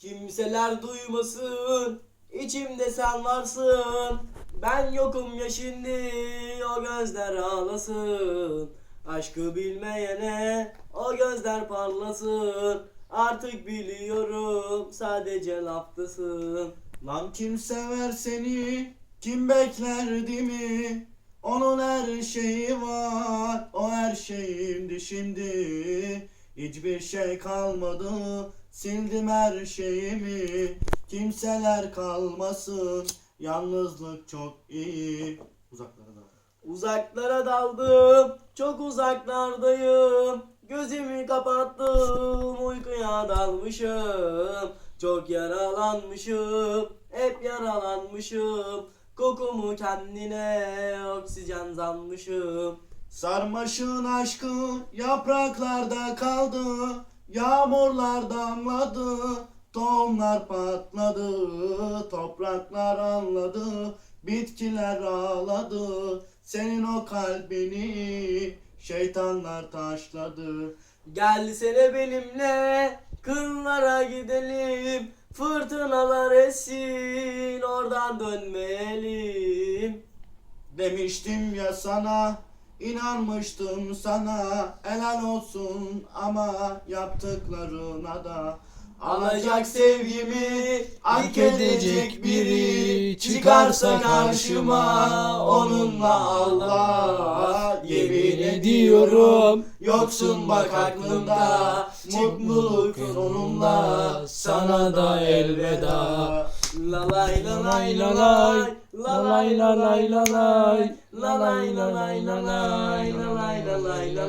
Kimseler duymasın içimde sen varsın Ben yokum ya şimdi o gözler ağlasın Aşkı bilmeyene o gözler parlasın Artık biliyorum sadece laftasın Lan kim sever seni? Kim beklerdi mi? Onun her şeyi var, o her şeyimdi şimdi. Hiçbir şey kalmadı, sildim her şeyimi. Kimseler kalmasın, yalnızlık çok iyi. Uzaklara da. Uzaklara daldım, çok uzaklardayım. Gözümü kapattım, uykuya dalmışım. Çok yaralanmışım, hep yaralanmışım. Kokumu kendine oksijen zanmışım. Sarmaşın aşkı yapraklarda kaldı, yağmurlar damladı, tohumlar patladı, topraklar anladı, bitkiler ağladı, senin o kalbini şeytanlar taşladı. Gelsene benimle, kırlara gidelim. Fırtınalar essin, oradan dönmeyelim. Demiştim ya sana, inanmıştım sana, helal olsun ama yaptıklarına da. Alacak sevgimi hak edecek biri çıkarsa karşıma onunla Allah yemin ediyorum. yoksun bak aklımda mutluluk onunla sana da elveda La lay la lay la lay La lay la lay la